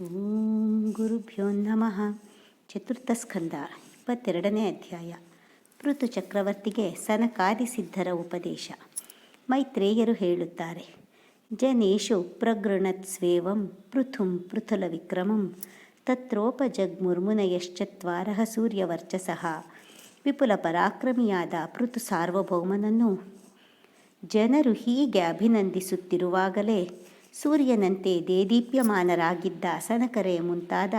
ಓಂ ಗುರುಭ್ಯೋ ನಮಃ. ಚತುರ್ಥ ಸ್ಕಂದ, ಇಪ್ಪತ್ತೆರಡನೇ ಅಧ್ಯಾಯ. ಪೃಥು ಚಕ್ರವರ್ತಿಗೆ ಸನಕಾದಿ ಸಿದ್ಧರ ಉಪದೇಶ. ಮೈತ್ರೇಯರು ಹೇಳುತ್ತಾರೆ, ಜನೇಶು ಪ್ರಗೃಣತ್ಸ್ವೇವಂ ಪೃಥುಂ ಪೃಥುಲ ವಿಕ್ರಮಂ ತತ್ರೋಪಜಗ್ಮುರ್ಮುನಯಶ್ಚತ್ವಾರಃ ಸೂರ್ಯವರ್ಚಸಃ. ವಿಪುಲ ಪರಾಕ್ರಮಿಯಾದ ಪೃಥು ಸಾರ್ವಭೌಮನನ್ನು ಜನರು ಹೀಗೆ ಅಭಿನಂದಿಸುತ್ತಿರುವಾಗಲೇ ಸೂರ್ಯನಂತೆ ದೇದೀಪ್ಯಮಾನರಾಗಿದ್ದ ಸನಕರೆ ಮುಂತಾದ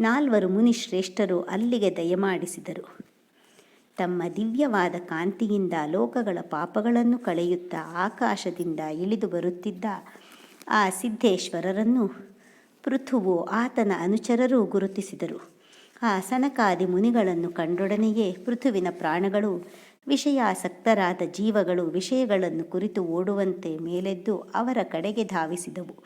ನಾಲ್ವರು ಮುನಿಶ್ರೇಷ್ಠರು ಅಲ್ಲಿಗೆ ದಯಮಾಡಿಸಿದರು. ತಮ್ಮ ದಿವ್ಯವಾದ ಕಾಂತಿಯಿಂದ ಲೋಕಗಳ ಪಾಪಗಳನ್ನು ಕಳೆಯುತ್ತಾ ಆಕಾಶದಿಂದ ಇಳಿದು ಬರುತ್ತಿದ್ದ ಆ ಸಿದ್ಧೇಶ್ವರರನ್ನು ಪೃಥುವು ಆತನ ಅನುಚರರು ಗುರುತಿಸಿದರು. ಆ ಸನಕಾದಿ ಮುನಿಗಳನ್ನು ಕಂಡೊಡನೆಯೇ ಪೃಥುವಿನ ಪ್ರಾಣಗಳು ವಿಷಯಾಸಕ್ತರಾದ ಜೀವಗಳು ವಿಷಯಗಳನ್ನು ಕುರಿತು ಓಡುವಂತೆ ಮೇಲೆದ್ದು ಅವರ ಕಡೆಗೆ ಧಾವಿಸಿದವು.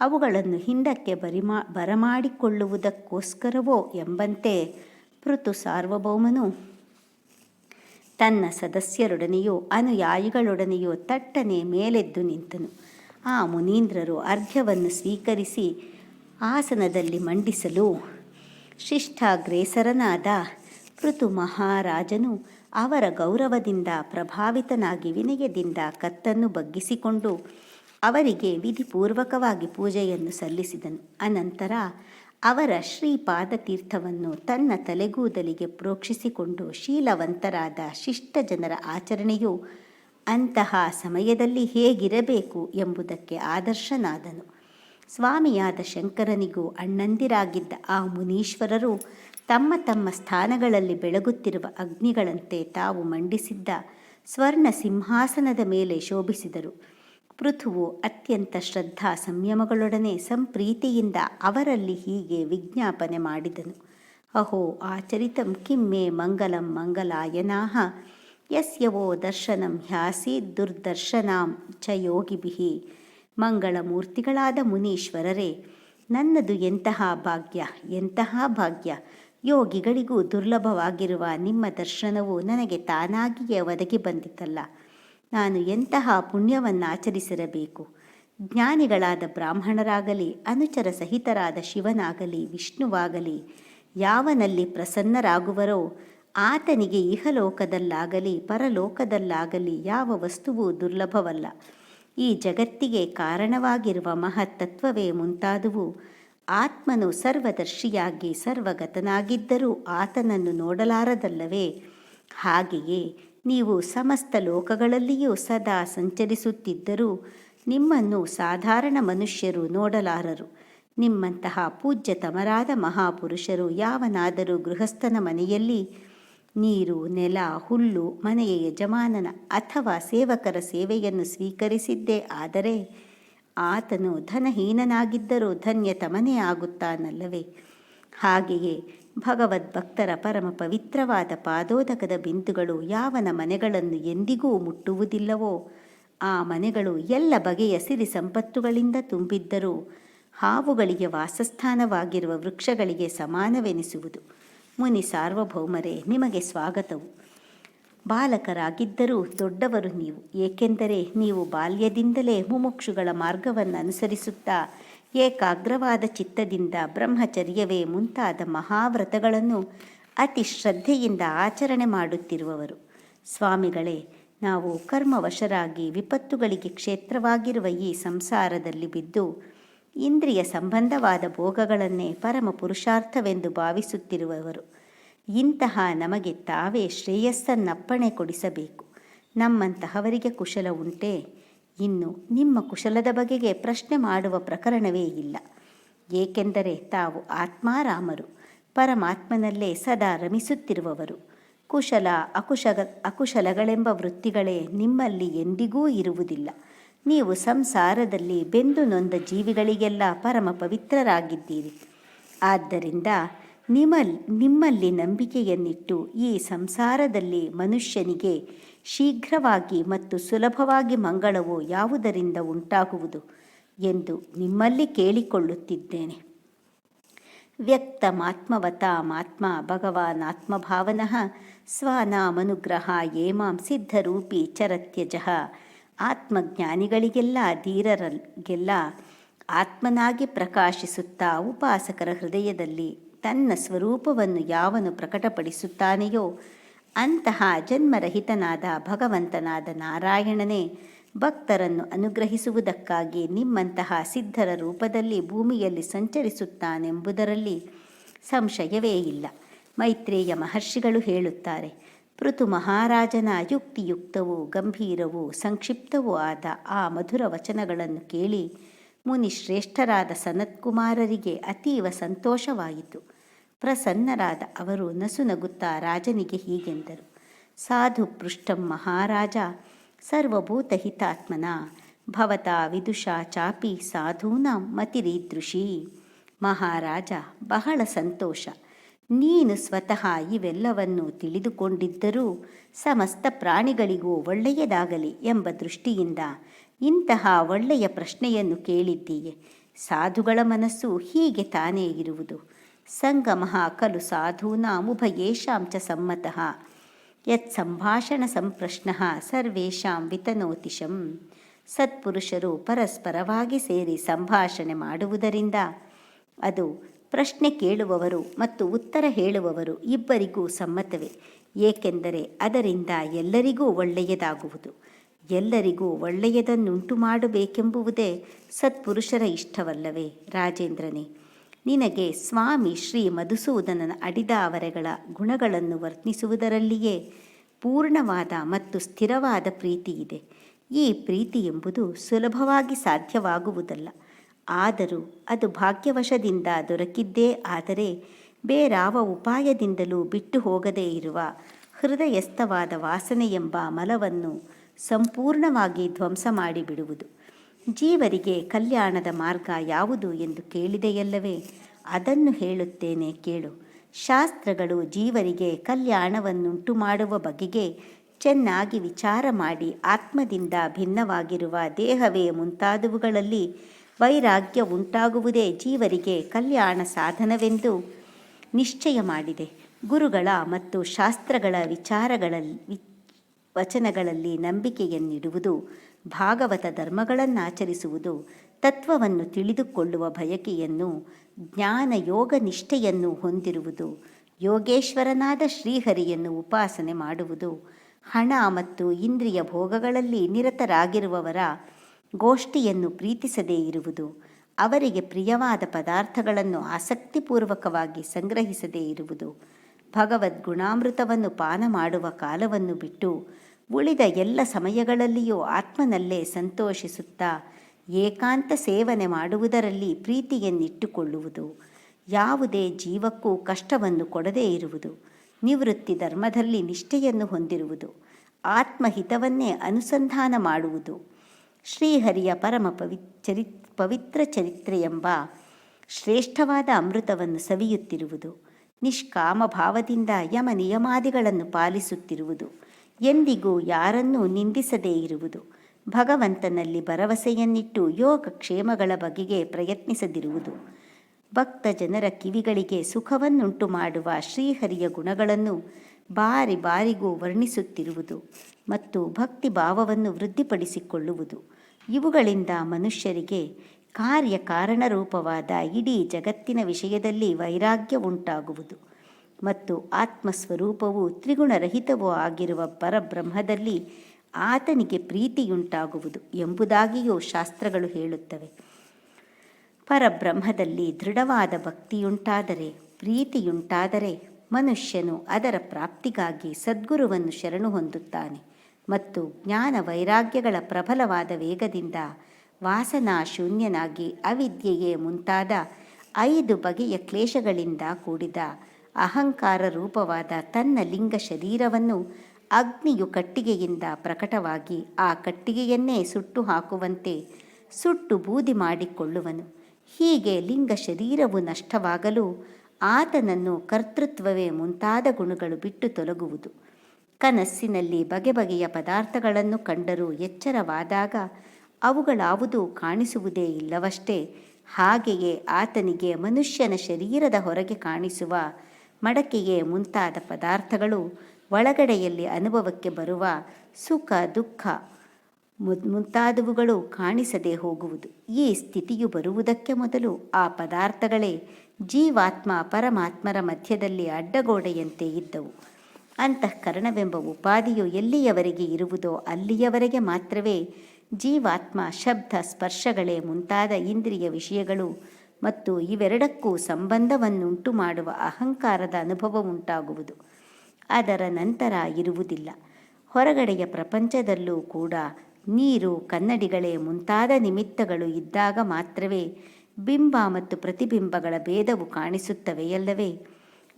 ಅವುಗಳನ್ನು ಹಿಂದಕ್ಕೆ ಬರಿಮಾ, ಬರಮಾಡಿಕೊಳ್ಳುವುದಕ್ಕೋಸ್ಕರವೋ ಎಂಬಂತೆ ಪೃಥು ಸಾರ್ವಭೌಮನು ತನ್ನ ಸದಸ್ಯರೊಡನೆಯೋ ಅನುಯಾಯಿಗಳೊಡನೆಯೋ ತಟ್ಟನೆ ಮೇಲೆದ್ದು ನಿಂತನು. ಆ ಮುನೀಂದ್ರರು ಅರ್ಘ್ಯವನ್ನು ಸ್ವೀಕರಿಸಿ ಆಸನದಲ್ಲಿ ಮಂಡಿಸಲು ಶಿಷ್ಟಾಗ್ರೇಸರನಾದ ಪೃಥು ಮಹಾರಾಜನು ಅವರ ಗೌರವದಿಂದ ಪ್ರಭಾವಿತನಾಗಿ ವಿನಯದಿಂದ ಕತ್ತನ್ನು ಬಗ್ಗಿಸಿಕೊಂಡು ಅವರಿಗೆ ವಿಧಿಪೂರ್ವಕವಾಗಿ ಪೂಜೆಯನ್ನು ಸಲ್ಲಿಸಿದನು. ಅನಂತರ ಅವರ ಶ್ರೀಪಾದತೀರ್ಥವನ್ನು ತನ್ನ ತಲೆಗೂದಲಿಗೆ ಪ್ರೋಕ್ಷಿಸಿಕೊಂಡು ಶೀಲವಂತರಾದ ಶಿಷ್ಟ ಜನರ ಆಚರಣೆಯು ಅಂತಹ ಸಮಯದಲ್ಲಿ ಹೇಗಿರಬೇಕು ಎಂಬುದಕ್ಕೆ ಆದರ್ಶನಾದನು. ಸ್ವಾಮಿಯಾದ ಶಂಕರನಿಗೂ ಅಣ್ಣಂದಿರಾಗಿದ್ದ ಆ ಮುನೀಶ್ವರರು ತಮ್ಮ ತಮ್ಮ ಸ್ಥಾನಗಳಲ್ಲಿ ಬೆಳಗುತ್ತಿರುವ ಅಗ್ನಿಗಳಂತೆ ತಾವು ಮಂಡಿಸಿದ್ದ ಸ್ವರ್ಣ ಸಿಂಹಾಸನದ ಮೇಲೆ ಶೋಭಿಸಿದರು. ಪೃಥುವು ಅತ್ಯಂತ ಶ್ರದ್ಧಾ ಸಂಯಮಗಳೊಡನೆ ಸಂಪ್ರೀತಿಯಿಂದ ಅವರಲ್ಲಿ ಹೀಗೆ ವಿಜ್ಞಾಪನೆ ಮಾಡಿದನು. ಅಹೋ, ಆಚರಿತಂ ಕಿಮ್ಮೆ ಮಂಗಲಂ ಮಂಗಲಾಯನಾಹ, ಯಸ್ಯವೋ ದರ್ಶನಂ ಹ್ಯಾಸಿ ದುರ್ದರ್ಶನಾಂ ಚ ಯೋಗಿಭಿಃ. ಮಂಗಳಮೂರ್ತಿಗಳಾದ ಮುನೀಶ್ವರರೇ, ನನ್ನದು ಎಂತಹ ಭಾಗ್ಯ ಎಂತಹ ಭಾಗ್ಯ? ಯೋಗಿಗಳಿಗೂ ದುರ್ಲಭವಾಗಿರುವ ನಿಮ್ಮ ದರ್ಶನವು ನನಗೆ ತಾನಾಗಿಯೇ ಒದಗಿ ಬಂದಿತಲ್ಲ. ನಾನು ಎಂತಹ ಪುಣ್ಯವನ್ನು ಆಚರಿಸಿರಬೇಕು ಜ್ಞಾನಿಗಳಾದ ಬ್ರಾಹ್ಮಣರಾಗಲಿ, ಅನುಚರ ಸಹಿತರಾದ ಶಿವನಾಗಲಿ, ವಿಷ್ಣುವಾಗಲಿ, ಯಾವನಲ್ಲಿ ಪ್ರಸನ್ನರಾಗುವರೋ, ಆತನಿಗೆ ಇಹಲೋಕದಲ್ಲಾಗಲಿ, ಪರಲೋಕದಲ್ಲಾಗಲಿ ಯಾವ ವಸ್ತುವು ದುರ್ಲಭವಲ್ಲ. ಈ ಜಗತ್ತಿಗೆ ಕಾರಣವಾಗಿರುವ ಮಹತ್ತತ್ವವೇ ಮುಂತಾದುವು. ಆತ್ಮನು ಸರ್ವದರ್ಶಿಯಾಗಿ ಸರ್ವಗತನಾಗಿದ್ದರೂ ಆತನನ್ನು ನೋಡಲಾರದಲ್ಲವೇ? ಹಾಗೆಯೇ ನೀವು ಸಮಸ್ತ ಲೋಕಗಳಲ್ಲಿಯೂ ಸದಾ ಸಂಚರಿಸುತ್ತಿದ್ದರೂ ನಿಮ್ಮನ್ನು ಸಾಧಾರಣ ಮನುಷ್ಯರು ನೋಡಲಾರರು. ನಿಮ್ಮಂತಹ ಪೂಜ್ಯತಮರಾದ ಮಹಾಪುರುಷರು ಯಾವನಾದರೂ ಗೃಹಸ್ಥನ ಮನೆಯಲ್ಲಿ ನೀರು, ನೆಲ, ಹುಲ್ಲು, ಮನೆಯ ಯಜಮಾನನ ಅಥವಾ ಸೇವಕರ ಸೇವೆಯನ್ನು ಸ್ವೀಕರಿಸಿದ್ದೇ. ಆದರೆ ಆತನು ಧನಹೀನನಾಗಿದ್ದರೂ ಧನ್ಯತಮನೇ ಆಗುತ್ತಾನಲ್ಲವೇ? ಹಾಗೆಯೇ ಭಗವದ್ಭಕ್ತರ ಪರಮ ಪವಿತ್ರವಾದ ಪಾದೋದಕದ ಬಿಂದುಗಳು ಯಾವನ ಮನೆಗಳನ್ನು ಎಂದಿಗೂ ಮುಟ್ಟುವುದಿಲ್ಲವೋ, ಆ ಮನೆಗಳು ಎಲ್ಲ ಬಗೆಯ ಸಿರಿ ಸಂಪತ್ತುಗಳಿಂದ ತುಂಬಿದ್ದರೂ ಹಾವುಗಳಿಗೆ ವಾಸಸ್ಥಾನವಾಗಿರುವ ವೃಕ್ಷಗಳಿಗೆ ಸಮಾನವೆನಿಸುವುದು. ಮುನಿ ಸಾರ್ವಭೌಮರೇ, ನಿಮಗೆ ಸ್ವಾಗತವು. ಬಾಲಕರಾಗಿದ್ದರೂ ದೊಡ್ಡವರು ನೀವು. ಏಕೆಂದರೆ ನೀವು ಬಾಲ್ಯದಿಂದಲೇ ಮುಮುಕ್ಷುಗಳ ಮಾರ್ಗವನ್ನು ಅನುಸರಿಸುತ್ತಾ ಏಕಾಗ್ರವಾದ ಚಿತ್ತದಿಂದ ಬ್ರಹ್ಮಚರ್ಯವೇ ಮುಂತಾದ ಮಹಾವ್ರತಗಳನ್ನು ಅತಿ ಶ್ರದ್ಧೆಯಿಂದ ಆಚರಣೆ ಮಾಡುತ್ತಿರುವವರು. ಸ್ವಾಮಿಗಳೇ, ನಾವು ಕರ್ಮವಶರಾಗಿ ವಿಪತ್ತುಗಳಿಗೆ ಕ್ಷೇತ್ರವಾಗಿರುವ ಈ ಸಂಸಾರದಲ್ಲಿ ಬಿದ್ದು ಇಂದ್ರಿಯ ಸಂಬಂಧವಾದ ಭೋಗಗಳನ್ನೇ ಪರಮ ಪುರುಷಾರ್ಥವೆಂದು ಭಾವಿಸುತ್ತಿರುವವರು. ಇಂತಹ ನಮಗೆ ತಾವೇ ಶ್ರೇಯಸ್ಸನ್ನಪ್ಪಣೆ ಕೊಡಿಸಬೇಕು. ನಮ್ಮಂತಹವರಿಗೆ ಕುಶಲ ಉಂಟೆ? ಇನ್ನು ನಿಮ್ಮ ಕುಶಲದ ಬಗೆಗೆ ಪ್ರಶ್ನೆ ಮಾಡುವ ಪ್ರಕರಣವೇ ಇಲ್ಲ. ಏಕೆಂದರೆ ತಾವು ಆತ್ಮಾರಾಮರು. ಪರಮಾತ್ಮನಲ್ಲೇ ಸದಾ ರಮಿಸುತ್ತಿರುವವರು. ಕುಶಲ ಅಕುಶ ಅಕುಶಲಗಳೆಂಬ ವೃತ್ತಿಗಳೇ ನಿಮ್ಮಲ್ಲಿ ಎಂದಿಗೂ ಇರುವುದಿಲ್ಲ. ನೀವು ಸಂಸಾರದಲ್ಲಿ ಬೆಂದು ನೊಂದ ಜೀವಿಗಳಿಗೆಲ್ಲ ಪರಮ ಪವಿತ್ರರಾಗಿದ್ದೀರಿ. ಆದ್ದರಿಂದ ನಿಮ್ಮ ನಿಮ್ಮಲ್ಲಿ ನಂಬಿಕೆಯನ್ನಿಟ್ಟು ಈ ಸಂಸಾರದಲ್ಲಿ ಮನುಷ್ಯನಿಗೆ ಶೀಘ್ರವಾಗಿ ಮತ್ತು ಸುಲಭವಾಗಿ ಮಂಗಳವು ಯಾವುದರಿಂದ ಉಂಟಾಗುವುದು ಎಂದು ನಿಮ್ಮಲ್ಲಿ ಕೇಳಿಕೊಳ್ಳುತ್ತಿದ್ದೇನೆ. ವ್ಯಕ್ತಮಾತ್ಮವತಾಮಾತ್ಮ ಭಗವಾನಾತ್ಮಭಾವನಃ ಸ್ವಾನಾಮನುಗ್ರಹ ಏಮಾಂ ಸಿದ್ಧರೂಪಿ ಚರತ್ಯಜಃ ಆತ್ಮಜ್ಞಾನಿಗಳಿಗೆಲ್ಲ ಧೀರರಿಗೆಲ್ಲ ಆತ್ಮನಾಗಿ ಪ್ರಕಾಶಿಸುತ್ತಾ ಉಪಾಸಕರ ಹೃದಯದಲ್ಲಿ ತನ್ನ ಸ್ವರೂಪವನ್ನು ಯಾವನು ಪ್ರಕಟಪಡಿಸುತ್ತಾನೆಯೋ, ಅಂತಹ ಜನ್ಮರಹಿತನಾದ ಭಗವಂತನಾದ ನಾರಾಯಣನೇ ಭಕ್ತರನ್ನು ಅನುಗ್ರಹಿಸುವುದಕ್ಕಾಗಿ ನಿಮ್ಮಂತಹ ಸಿದ್ಧರ ರೂಪದಲ್ಲಿ ಭೂಮಿಯಲ್ಲಿ ಸಂಚರಿಸುತ್ತಾನೆಂಬುದರಲ್ಲಿ ಸಂಶಯವೇ ಇಲ್ಲ, ಮೈತ್ರೇಯ ಮಹರ್ಷಿಗಳು ಹೇಳುತ್ತಾರೆ. ಪೃಥು ಮಹಾರಾಜನ ಯುಕ್ತಿಯುಕ್ತವೂ ಗಂಭೀರವೂ ಸಂಕ್ಷಿಪ್ತವೂ ಆದ ಆ ಮಧುರ ವಚನಗಳನ್ನು ಕೇಳಿ ಮುನಿ ಶ್ರೇಷ್ಠರಾದ ಸನತ್ಕುಮಾರರಿಗೆ ಅತೀವ ಸಂತೋಷವಾಯಿತು. ಪ್ರಸನ್ನರಾದ ಅವರು ನಸುನಗುತ್ತಾ ರಾಜನಿಗೆ ಹೀಗೆಂದರು. ಸಾಧು ಪೃಷ್ಟಂ ಮಹಾರಾಜ, ಸರ್ವಭೂತಹಿತಾತ್ಮನ, ಭವತಾ ವಿದುಷಾ ಚಾಪಿ ಸಾಧೂನಾಂ ಮತಿರೀದೃಶಿ. ಮಹಾರಾಜ, ಬಹಳ ಸಂತೋಷ. ನೀನು ಸ್ವತಃ ಇವೆಲ್ಲವನ್ನು ತಿಳಿದುಕೊಂಡಿದ್ದರೂ ಸಮಸ್ತ ಪ್ರಾಣಿಗಳಿಗೂ ಒಳ್ಳೆಯದಾಗಲಿ ಎಂಬ ದೃಷ್ಟಿಯಿಂದ ಇಂತಹ ಒಳ್ಳೆಯ ಪ್ರಶ್ನೆಯನ್ನು ಕೇಳಿದ್ದೀಯೆ. ಸಾಧುಗಳ ಮನಸ್ಸು ಹೀಗೆ ತಾನೇ ಇರುವುದು. ಸಂಗಮಃ ಖಲು ಸಾಧೂನಾಮುಭಯೇಷಾಂ ಚ ಸಮ್ಮತಃ. ಯತ್ ಸಂಭಾಷಣ ಸಂಪ್ರಶ್ನ ಸರ್ವೇಷಾಂ ವಿತನೋತಿಶಂ ಸತ್ಪುರುಷರು ಪರಸ್ಪರವಾಗಿ ಸೇರಿ ಸಂಭಾಷಣೆ ಮಾಡುವುದರಿಂದ ಅದು ಪ್ರಶ್ನೆ ಕೇಳುವವರು ಮತ್ತು ಉತ್ತರ ಹೇಳುವವರು ಇಬ್ಬರಿಗೂ ಸಮ್ಮತವೇ, ಏಕೆಂದರೆ ಅದರಿಂದ ಎಲ್ಲರಿಗೂ ಒಳ್ಳೆಯದಾಗುವುದು. ಎಲ್ಲರಿಗೂ ಒಳ್ಳೆಯದನ್ನುಂಟು ಮಾಡಬೇಕೆಂಬುವುದೇ ಸತ್ಪುರುಷರ ಇಷ್ಟವಲ್ಲವೇ? ರಾಜೇಂದ್ರನೇ, ನಿನಗೆ ಸ್ವಾಮಿ ಶ್ರೀ ಮಧುಸೂದನನ ಅಡಿದಾವರೆಗಳ ಗುಣಗಳನ್ನು ವರ್ತಿಸುವುದರಲ್ಲಿಯೇ ಪೂರ್ಣವಾದ ಮತ್ತು ಸ್ಥಿರವಾದ ಪ್ರೀತಿ ಇದೆ ಈ ಪ್ರೀತಿ ಎಂಬುದು ಸುಲಭವಾಗಿ ಸಾಧ್ಯವಾಗುವುದಲ್ಲ. ಆದರೂ ಅದು ಭಾಗ್ಯವಶದಿಂದ ದೊರಕಿದ್ದೇ ಆದರೆ ಬೇರಾವ ಉಪಾಯದಿಂದಲೂ ಬಿಟ್ಟು ಹೋಗದೇ ಇರುವ ಹೃದಯಸ್ಥವಾದ ವಾಸನೆ ಎಂಬ ಮಲವನ್ನು ಸಂಪೂರ್ಣವಾಗಿ ಧ್ವಂಸ ಮಾಡಿಬಿಡುವುದು. ಜೀವರಿಗೆ ಕಲ್ಯಾಣದ ಮಾರ್ಗ ಯಾವುದು ಎಂದು ಕೇಳಿದೆಯಲ್ಲವೇ? ಅದನ್ನು ಹೇಳುತ್ತೇನೆ ಕೇಳು. ಶಾಸ್ತ್ರಗಳು ಜೀವರಿಗೆ ಕಲ್ಯಾಣವನ್ನುಂಟು ಮಾಡುವ ಬಗೆಗೆ ಚೆನ್ನಾಗಿ ವಿಚಾರ ಮಾಡಿ ಆತ್ಮದಿಂದ ಭಿನ್ನವಾಗಿರುವ ದೇಹವೇ ಮುಂತಾದವುಗಳಲ್ಲಿ ವೈರಾಗ್ಯ ಉಂಟಾಗುವುದೇ ಜೀವರಿಗೆ ಕಲ್ಯಾಣ ಸಾಧನವೆಂದು ನಿಶ್ಚಯ ಮಾಡಿದೆ. ಗುರುಗಳ ಮತ್ತು ಶಾಸ್ತ್ರಗಳ ವಿಚಾರಗಳಲ್ಲಿ ವಚನಗಳಲ್ಲಿ ನಂಬಿಕೆಯನ್ನಿಡುವುದು, ಭಾಗವತ ಧರ್ಮಗಳನ್ನಾಚರಿಸುವುದು, ತತ್ವವನ್ನು ತಿಳಿದುಕೊಳ್ಳುವ ಬಯಕೆಯನ್ನು, ಜ್ಞಾನ ಯೋಗ ನಿಷ್ಠೆಯನ್ನು ಹೊಂದಿರುವುದು, ಯೋಗೇಶ್ವರನಾದ ಶ್ರೀಹರಿಯನ್ನು ಉಪಾಸನೆ ಮಾಡುವುದು, ಹಣ ಮತ್ತು ಇಂದ್ರಿಯ ಭೋಗಗಳಲ್ಲಿ ನಿರತರಾಗಿರುವವರ ಗೋಷ್ಠಿಯನ್ನು ಪ್ರೀತಿಸದೇ ಇರುವುದು, ಅವರಿಗೆ ಪ್ರಿಯವಾದ ಪದಾರ್ಥಗಳನ್ನು ಆಸಕ್ತಿಪೂರ್ವಕವಾಗಿ ಸಂಗ್ರಹಿಸದೇ ಇರುವುದು ಭಗವದ್ಗುಣಾಮೃತವನ್ನು ಪಾನ ಮಾಡುವ ಕಾಲವನ್ನು ಬಿಟ್ಟು ಉಳಿದ ಎಲ್ಲ ಸಮಯಗಳಲ್ಲಿಯೂ ಆತ್ಮನಲ್ಲೇ ಸಂತೋಷಿಸುತ್ತಾ ಏಕಾಂತ ಸೇವನೆ ಮಾಡುವುದರಲ್ಲಿ ಪ್ರೀತಿಯನ್ನಿಟ್ಟುಕೊಳ್ಳುವುದು, ಯಾವುದೇ ಜೀವಕ್ಕೂ ಕಷ್ಟವನ್ನು ಕೊಡದೇ ಇರುವುದು, ನಿವೃತ್ತಿ ಧರ್ಮದಲ್ಲಿ ನಿಷ್ಠೆಯನ್ನು ಹೊಂದಿರುವುದು, ಆತ್ಮಹಿತವನ್ನೇ ಅನುಸಂಧಾನ ಮಾಡುವುದು. ಶ್ರೀಹರಿಯ ಪರಮ ಪವಿ ಚರಿತ್ ಪವಿತ್ರ ಚರಿತ್ರೆ ಎಂಬ ಶ್ರೇಷ್ಠವಾದ ಅಮೃತವನ್ನು ಸವಿಯುತ್ತಿರುವುದು, ನಿಷ್ಕಾಮ ಭಾವದಿಂದ ಯಮ ನಿಯಮಾದಿಗಳನ್ನು ಪಾಲಿಸುತ್ತಿರುವುದು, ಎಂದಿಗೂ ಯಾರನ್ನೂ ನಿಂದಿಸದೇ ಇರುವುದು, ಭಗವಂತನಲ್ಲಿ ಭರವಸೆಯನ್ನಿಟ್ಟು ಯೋಗ ಕ್ಷೇಮಗಳ ಬಗೆಗೆ ಪ್ರಯತ್ನಿಸದಿರುವುದು. ಭಕ್ತ ಜನರ ಕಿವಿಗಳಿಗೆ ಸುಖವನ್ನುಂಟು ಮಾಡುವ ಶ್ರೀಹರಿಯ ಗುಣಗಳನ್ನು ಬಾರಿ ಬಾರಿಗೂ ವರ್ಣಿಸುತ್ತಿರುವುದು ಮತ್ತು ಭಕ್ತಿ ಭಾವವನ್ನು ವೃದ್ಧಿಪಡಿಸಿಕೊಳ್ಳುವುದು. ಇವುಗಳಿಂದ ಮನುಷ್ಯರಿಗೆ ಕಾರ್ಯ ಕಾರಣರೂಪವಾದ ಇಡೀ ಜಗತ್ತಿನ ವಿಷಯದಲ್ಲಿ ವೈರಾಗ್ಯ ಉಂಟಾಗುವುದು ಮತ್ತು ಆತ್ಮಸ್ವರೂಪವು ತ್ರಿಗುಣರಹಿತವೂ ಆಗಿರುವ ಪರಬ್ರಹ್ಮದಲ್ಲಿ ಆತನಿಗೆ ಪ್ರೀತಿಯುಂಟಾಗುವುದು ಎಂಬುದಾಗಿಯೂ ಶಾಸ್ತ್ರಗಳು ಹೇಳುತ್ತವೆ. ಪರಬ್ರಹ್ಮದಲ್ಲಿ ದೃಢವಾದ ಭಕ್ತಿಯುಂಟಾದರೆ, ಪ್ರೀತಿಯುಂಟಾದರೆ ಮನುಷ್ಯನು ಅದರ ಪ್ರಾಪ್ತಿಗಾಗಿ ಸದ್ಗುರುವನ್ನು ಶರಣು ಹೊಂದುತ್ತಾನೆ. ಮತ್ತು ಜ್ಞಾನ ವೈರಾಗ್ಯಗಳ ಪ್ರಬಲವಾದ ವೇಗದಿಂದ ವಾಸನಾ ಶೂನ್ಯನಾಗಿ ಅವಿದ್ಯೆಯೇ ಮುಂತಾದ ಐದು ಬಗೆಯ ಕ್ಲೇಶಗಳಿಂದ ಕೂಡಿದ ಅಹಂಕಾರ ರೂಪವಾದ ತನ್ನ ಲಿಂಗ ಶರೀರವನ್ನು ಅಗ್ನಿಯು ಕಟ್ಟಿಗೆಯಿಂದ ಪ್ರಕಟವಾಗಿ ಆ ಕಟ್ಟಿಗೆಯನ್ನೇ ಸುಟ್ಟು ಹಾಕುವಂತೆ ಸುಟ್ಟು ಬೂದಿ ಮಾಡಿಕೊಳ್ಳುವನು. ಹೀಗೆ ಲಿಂಗ ಶರೀರವು ನಷ್ಟವಾಗಲು ಆತನನ್ನು ಕರ್ತೃತ್ವವೇ ಮುಂತಾದ ಗುಣಗಳು ಬಿಟ್ಟು ತೊಲಗುವುದು. ಕನಸ್ಸಿನಲ್ಲಿ ಬಗೆ ಬಗೆಯ ಪದಾರ್ಥಗಳನ್ನು ಕಂಡರೂ ಎಚ್ಚರವಾದಾಗ ಅವುಗಳಾವುದು ಕಾಣಿಸುವುದೇ ಇಲ್ಲವಷ್ಟೇ. ಹಾಗೆಯೇ ಆತನಿಗೆ ಮನುಷ್ಯನ ಶರೀರದ ಹೊರಗೆ ಕಾಣಿಸುವ ಮಡಕೆಯೇ ಮುಂತಾದ ಪದಾರ್ಥಗಳು ಒಳಗಡೆಯಲ್ಲಿ ಅನುಭವಕ್ಕೆ ಬರುವ ಸುಖ, ದುಃಖ ಮುಂತಾದವುಗಳು ಕಾಣಿಸದೆ ಹೋಗುವುದು. ಈ ಸ್ಥಿತಿಯು ಬರುವುದಕ್ಕೆ ಮೊದಲು ಆ ಪದಾರ್ಥಗಳೇ ಜೀವಾತ್ಮ ಪರಮಾತ್ಮರ ಮಧ್ಯದಲ್ಲಿ ಅಡ್ಡಗೋಡೆಯಂತೆ ಇದ್ದವು. ಅಂತಃಕರಣವೆಂಬ ಉಪಾಧಿಯು ಎಲ್ಲಿಯವರೆಗೆ ಇರುವುದೋ ಅಲ್ಲಿಯವರೆಗೆ ಮಾತ್ರವೇ ಜೀವಾತ್ಮ, ಶಬ್ದ, ಸ್ಪರ್ಶಗಳೇ ಮುಂತಾದ ಇಂದ್ರಿಯ ವಿಷಯಗಳು ಮತ್ತು ಇವೆರಡಕ್ಕೂ ಸಂಬಂಧವನ್ನುಂಟು ಮಾಡುವ ಅಹಂಕಾರದ ಅನುಭವ ಉಂಟಾಗುವುದು ಅದರ ನಂತರ ಇರುವುದಿಲ್ಲ. ಹೊರಗಡೆಯ ಪ್ರಪಂಚದಲ್ಲೂ ಕೂಡ ನೀರು, ಕನ್ನಡಿಗಳೇ ಮುಂತಾದ ನಿಮಿತ್ತಗಳು ಇದ್ದಾಗ ಮಾತ್ರವೇ ಬಿಂಬ ಮತ್ತು ಪ್ರತಿಬಿಂಬಗಳ ಭೇದವು ಕಾಣಿಸುತ್ತವೆಯಲ್ಲವೇ?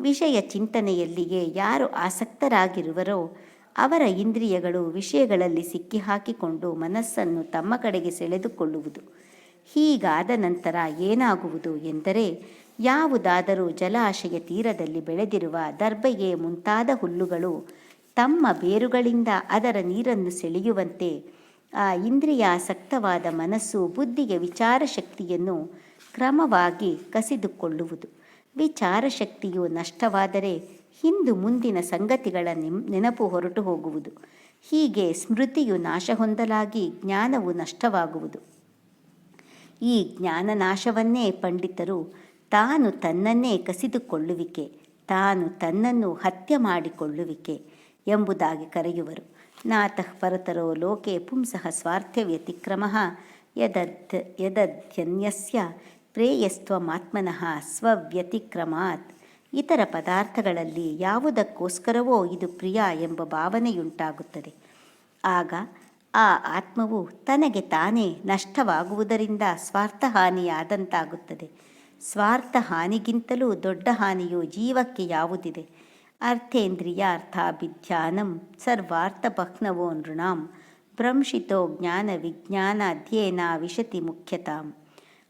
ವಿಷಯ ಚಿಂತನೆಯಲ್ಲಿಯೇ ಯಾರು ಆಸಕ್ತರಾಗಿರುವರೋ ಅವರ ಇಂದ್ರಿಯಗಳು ವಿಷಯಗಳಲ್ಲಿ ಸಿಕ್ಕಿಹಾಕಿಕೊಂಡು ಮನಸ್ಸನ್ನು ತಮ್ಮ ಕಡೆಗೆ ಸೆಳೆದುಕೊಳ್ಳುವುದು. ಹೀಗಾದ ನಂತರ ಏನಾಗುವುದು ಎಂದರೆ ಯಾವುದಾದರೂ ಜಲಾಶಯ ತೀರದಲ್ಲಿ ಬೆಳೆದಿರುವ ದರ್ಬೆಯೇ ಮುಂತಾದ ಹುಲ್ಲುಗಳು ತಮ್ಮ ಬೇರುಗಳಿಂದ ಅದರ ನೀರನ್ನು ಸೆಳೆಯುವಂತೆ ಆ ಇಂದ್ರಿಯಾಸಕ್ತವಾದ ಮನಸ್ಸು ಬುದ್ಧಿಗೆ ವಿಚಾರ ಶಕ್ತಿಯನ್ನು ಕ್ರಮವಾಗಿ ಕಸಿದುಕೊಳ್ಳುವುದು. ವಿಚಾರ ಶಕ್ತಿಯು ನಷ್ಟವಾದರೆ ಹಿಂದು ಮುಂದಿನ ಸಂಗತಿಗಳ ನೆನಪು ಹೊರಟು ಹೋಗುವುದು. ಹೀಗೆ ಸ್ಮೃತಿಯು ನಾಶ ಹೊಂದಲಾಗಿ ಜ್ಞಾನವು ನಷ್ಟವಾಗುವುದು. ಈ ಜ್ಞಾನ ನಾಶವನ್ನೇ ಪಂಡಿತರು ತಾನು ತನ್ನನ್ನೇ ಕಸಿದುಕೊಳ್ಳುವಿಕೆ, ತಾನು ತನ್ನನ್ನು ಹತ್ಯೆ ಮಾಡಿಕೊಳ್ಳುವಿಕೆ ಎಂಬುದಾಗಿ ಕರೆಯುವರು. ನಾತಃ ಪರತರೋ ಲೋಕೆ ಪುಂಸಃ ಸ್ವಾರ್ಥ ವ್ಯತಿಕ್ರಮ ಯದದ್ ಯದಧ್ಯನ್ಯಸ್ಯ ಪ್ರೇಯಸ್ತ್ವಮಾತ್ಮನಃ ಸ್ವವ್ಯತಿಕ್ರಮಾತ್. ಇತರ ಪದಾರ್ಥಗಳಲ್ಲಿ ಯಾವುದಕ್ಕೋಸ್ಕರವೋ ಇದು ಪ್ರಿಯ ಎಂಬ ಭಾವನೆಯುಂಟಾಗುತ್ತದೆ. ಆಗ ಆ ಆತ್ಮವು ತನಗೆ ತಾನೇ ನಷ್ಟವಾಗುವುದರಿಂದ ಸ್ವಾರ್ಥ ಹಾನಿಯಾದಂತಾಗುತ್ತದೆ ಸ್ವಾರ್ಥ ಹಾನಿಗಿಂತಲೂ ದೊಡ್ಡ ಹಾನಿಯು ಜೀವಕ್ಕೆ ಯಾವುದಿದೆ? ಅರ್ಥೇಂದ್ರಿಯಾರ್ಥಾಭಿಧ್ಯಾನಂ ಸರ್ವಾರ್ಥಪಹ್ನವೋ ನೃಣಾಂ. ಭ್ರಂಶಿತೋ ಜ್ಞಾನ ವಿಜ್ಞಾನ ಅಧ್ಯಯನ ವಿಶತಿ ಮುಖ್ಯತಾಂ.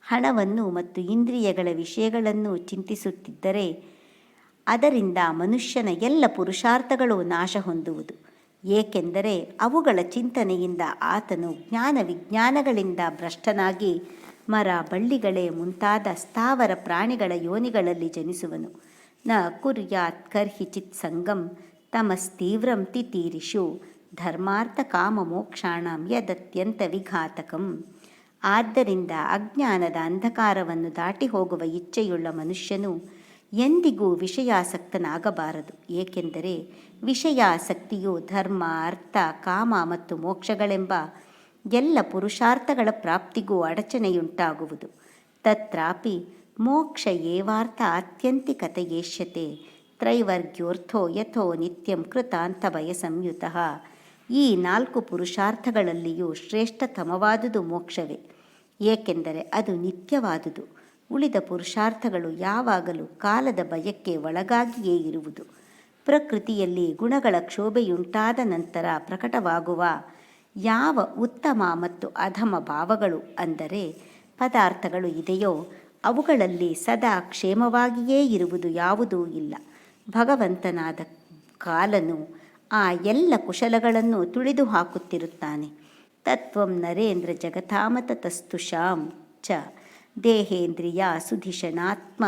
ಹಣವನ್ನು ಮತ್ತು ಇಂದ್ರಿಯಗಳ ವಿಷಯಗಳನ್ನು ಚಿಂತಿಸುತ್ತಿದ್ದರೆ ಅದರಿಂದ ಮನುಷ್ಯನ ಎಲ್ಲ ಪುರುಷಾರ್ಥಗಳು ನಾಶ ಹೊಂದುವುದು. ಏಕೆಂದರೆ ಅವುಗಳ ಚಿಂತನೆಯಿಂದ ಆತನು ಜ್ಞಾನ ವಿಜ್ಞಾನಗಳಿಂದ ಭ್ರಷ್ಟನಾಗಿ ಮರ ಬಳ್ಳಿಗಳೇ ಮುಂತಾದ ಸ್ಥಾವರ ಪ್ರಾಣಿಗಳ ಯೋನಿಗಳಲ್ಲಿ ಜನಿಸುವನು. ನ ಕುರ್ಯಾತ್ ಕರ್ಹಿ ಚಿತ್ ಸಂಗಂ ತಮಸ್ತೀವ್ರಂ ತಿತೀರಿಷು ಧರ್ಮಾರ್ಥ ಕಾಮ ಮೋಕ್ಷಾಣಂ ಯದತ್ಯಂತ ವಿಘಾತಕಂ. ಆದ್ದರಿಂದ ಅಜ್ಞಾನದ ಅಂಧಕಾರವನ್ನು ದಾಟಿ ಹೋಗುವ ಇಚ್ಛೆಯುಳ್ಳ ಮನುಷ್ಯನು ಎಂದಿಗೂ ವಿಷಯಾಸಕ್ತನಾಗಬಾರದು. ಏಕೆಂದರೆ ವಿಷಯಾಸಕ್ತಿಯು ಧರ್ಮ, ಅರ್ಥ, ಕಾಮ ಮತ್ತು ಮೋಕ್ಷಗಳೆಂಬ ಎಲ್ಲ ಪುರುಷಾರ್ಥಗಳ ಪ್ರಾಪ್ತಿಗೂ ಅಡಚಣೆಯುಂಟಾಗುವುದು. ತತ್ರಾಪಿ ಮೋಕ್ಷ ಏವಾರ್ಥ ಆತ್ಯಂತಿಕತೆಯೇಷ್ಯತೆ ತ್ರೈವರ್ಗ್ಯೋರ್ಥೋ ಯಥೋ ನಿತ್ಯಂ ಕೃತಾಂತ ಭಯ ಸಂಯುತಃ ಈ ನಾಲ್ಕು ಪುರುಷಾರ್ಥಗಳಲ್ಲಿಯೂ ಶ್ರೇಷ್ಠತಮವಾದುದು ಮೋಕ್ಷವೇ. ಏಕೆಂದರೆ ಅದು ನಿತ್ಯವಾದುದು. ಉಳಿದ ಪುರುಷಾರ್ಥಗಳು ಯಾವಾಗಲೂ ಕಾಲದ ಭಯಕ್ಕೆ ಒಳಗಾಗಿಯೇ ಇರುವುದು. ಪ್ರಕೃತಿಯಲ್ಲಿ ಗುಣಗಳ ಕ್ಷೋಭೆಯುಂಟಾದ ನಂತರ ಪ್ರಕಟವಾಗುವ ಯಾವ ಉತ್ತಮ ಮತ್ತು ಅಧಮ ಭಾವಗಳು ಅಂದರೆ ಪದಾರ್ಥಗಳು ಇದೆಯೋ, ಅವುಗಳಲ್ಲಿ ಸದಾ ಕ್ಷೇಮವಾಗಿಯೇ ಇರುವುದು ಯಾವುದೂ ಇಲ್ಲ. ಭಗವಂತನಾದ ಕಾಲನು ಆ ಎಲ್ಲ ಕುಶಲಗಳನ್ನು ತುಳಿದು ಹಾಕುತ್ತಿರುತ್ತಾನೆ ತತ್ವಂ ನರೇಂದ್ರ ಜಗತಾಮತ ತಸ್ತುಷಾಂ ಚ. ದೇಹೇಂದ್ರಿಯ ಸುಧಿಷಣಾತ್ಮ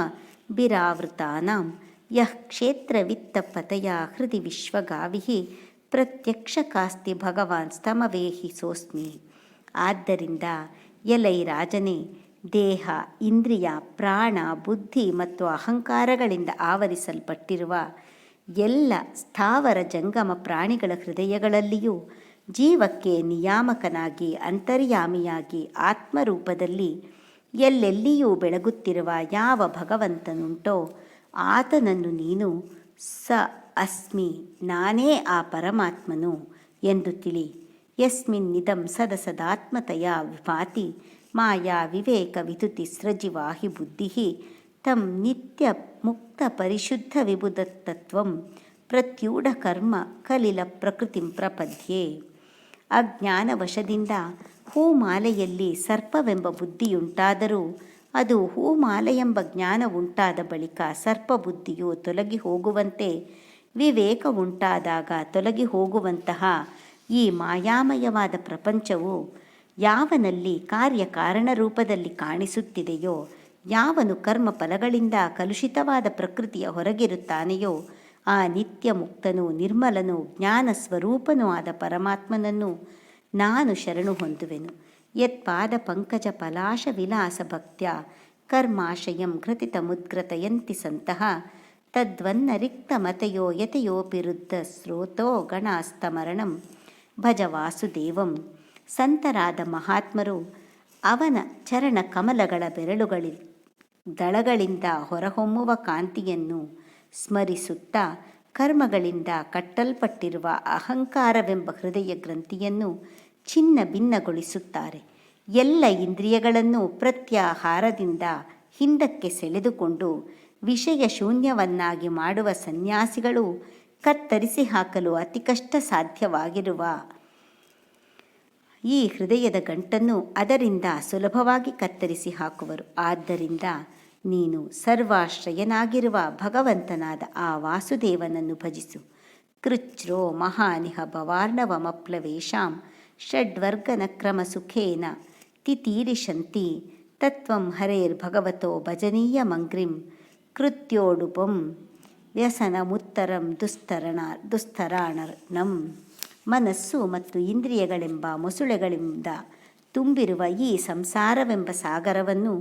ಬಿರಾವೃತಾನಾಂ. ಯಃ ಕ್ಷೇತ್ರವಿತ್ತಪತಯ ಹೃದಯ ವಿಶ್ವಗಾವಿ ಪ್ರತ್ಯಕ್ಷ ಕಾಸ್ತಿ ಭಗವಾನ್ ಸ್ತಮವೇಹಿ ಸೋಸ್ಮಿ. ಆದ್ದರಿಂದ ಎಲೈ ರಾಜನೇ, ದೇಹ, ಇಂದ್ರಿಯ, ಪ್ರಾಣ, ಬುದ್ಧಿ ಮತ್ತು ಅಹಂಕಾರಗಳಿಂದ ಆವರಿಸಲ್ಪಟ್ಟಿರುವ ಎಲ್ಲ ಸ್ಥಾವರ ಜಂಗಮ ಪ್ರಾಣಿಗಳ ಹೃದಯಗಳಲ್ಲಿಯೂ ಜೀವಕ್ಕೆ ನಿಯಾಮಕನಾಗಿ, ಅಂತರ್ಯಾಮಿಯಾಗಿ, ಆತ್ಮರೂಪದಲ್ಲಿ ಎಲ್ಲೆಲ್ಲಿಯೂ ಬೆಳಗುತ್ತಿರುವ ಯಾವ ಭಗವಂತನುಂಟೋ, ಆತನನ್ನು ನೀನು ಸ ಅಸ್ಮಿ, ನಾನೇ ಆ ಪರಮಾತ್ಮನು ಎಂದು ತಿಳಿ. ಯಸ್ಮಿನ್ನಿದಂ ಸದಸದಾತ್ಮತೆಯ ವಿಭಾತಿ ಮಾಯಾ ವಿವೇಕ ವಿದುತಿ ಸೃಜಿವಾಹಿ ಬುದ್ಧಿ ತಂ ನಿತ್ಯ ಮುಕ್ತ ಪರಿಶುದ್ಧ ವಿಬುಧತತ್ವಂ ಪ್ರತ್ಯೂಢ ಕರ್ಮ ಕಲಿಲ ಪ್ರಕೃತಿಂ ಪ್ರಪದ್ಯೆ. ಅಜ್ಞಾನವಶದಿಂದ ಹೂಮಾಲೆಯಲ್ಲಿ ಸರ್ಪವೆಂಬ ಬುದ್ಧಿಯುಂಟಾದರೂ ಅದು ಹೂಮಾಲೆಯೆಂಬ ಜ್ಞಾನ ಉಂಟಾದ ಬಳಿಕ ಸರ್ಪ ಬುದ್ಧಿಯು ತೊಲಗಿ ಹೋಗುವಂತೆ ವಿವೇಕ ಉಂಟಾದಾಗ ತೊಲಗಿ ಹೋಗುವಂತಹ ಈ ಮಾಯಾಮಯವಾದ ಪ್ರಪಂಚವು ಯಾವನಲ್ಲಿ ಕಾರ್ಯಕಾರಣ ರೂಪದಲ್ಲಿ ಕಾಣಿಸುತ್ತಿದೆಯೋ, ಯಾವನು ಕರ್ಮ ಫಲಗಳಿಂದ ಕಲುಷಿತವಾದ ಪ್ರಕೃತಿಯ ಹೊರಗಿರುತ್ತಾನೆಯೋ ಆ ನಿತ್ಯ ಮುಕ್ತನು ನಿರ್ಮಲನು ಜ್ಞಾನ ಸ್ವರೂಪನೂ ಆದ ಪರಮಾತ್ಮನನ್ನು ನಾನು ಶರಣು ಹೊಂದುವೆನು. ಯತ್ಪಾದ ಪಂಕಜ ಪಲಾಶ ವಿಲಾಸ ಭಕ್ತ್ಯ ಕರ್ಮಾಶಯಂ ಘೃತಿತ ಮುದ್ಗ್ರತಯಂತಿ ಸಂತಹ ತದ್ವನ್ನ ರಿಕ್ತ ಮತಯೋ ಯತಯೋಪಿ ವೃದ್ಧ ಸ್ರೋತೋ ಗಣಾಸ್ತಮರಣಂ ಭಜ ವಾಸುದೇವಂ ಸಂತರಾದ ಮಹಾತ್ಮರು ಅವನ ಚರಣ ಕಮಲಗಳ ಬೆರಳುಗಳಿ ದಳಗಳಿಂದ ಹೊರಹೊಮ್ಮುವ ಕಾಂತಿಯನ್ನು ಸ್ಮರಿಸುತ್ತಾ ಕರ್ಮಗಳಿಂದ ಕಟ್ಟಲ್ಪಟ್ಟಿರುವ ಅಹಂಕಾರವೆಂಬ ಹೃದಯ ಗ್ರಂಥಿಯನ್ನು ಚಿನ್ನ ಭಿನ್ನಗೊಳಿಸುತ್ತಾರೆ ಎಲ್ಲ ಇಂದ್ರಿಯಗಳನ್ನು ಪ್ರತ್ಯಾಹಾರದಿಂದ ಹಿಂದಕ್ಕೆ ಸೆಳೆದುಕೊಂಡು ವಿಷಯ ಶೂನ್ಯವನ್ನಾಗಿ ಮಾಡುವ ಸನ್ಯಾಸಿಗಳು ಕತ್ತರಿಸಿ ಹಾಕಲು ಅತಿ ಕಷ್ಟ ಸಾಧ್ಯವಾಗಿರುವ ಈ ಹೃದಯದ ಗಂಟನ್ನು ಅದರಿಂದ ಸುಲಭವಾಗಿ ಕತ್ತರಿಸಿ ಹಾಕುವರು. ಆದ್ದರಿಂದ ನೀನು ಸರ್ವಾಶ್ರಯನಾಗಿರುವ ಭಗವಂತನಾದ ಆ ವಾಸುದೇವನನ್ನು ಭಜಿಸು. ಕೃಚ್ರೋ ಮಹಾನಿಹ ಭವಾರ್ಣವಮಪ್ಲವೇಶಾಂ ಷಡ್ವರ್ಗನ ಕ್ರಮ ಸುಖೇನ ತಿತೀರಿಶಂತಿ ತತ್ವಂ ಹರೇರ್ಭಗವತೋ ಭಜನೀಯ ಮಂಗ್ರಿಂ ಕೃತ್ಯೋಡುಪಂ ವ್ಯಸನಮುತ್ತರಂ ದುಸ್ತರಣ ದುಸ್ತರಾಣನಂ ಮನಸ್ಸು ಮತ್ತು ಇಂದ್ರಿಯಗಳೆಂಬ ಮೊಸುಳೆಗಳಿಂದ ತುಂಬಿರುವ ಈ ಸಂಸಾರವೆಂಬ ಸಾಗರವನ್ನು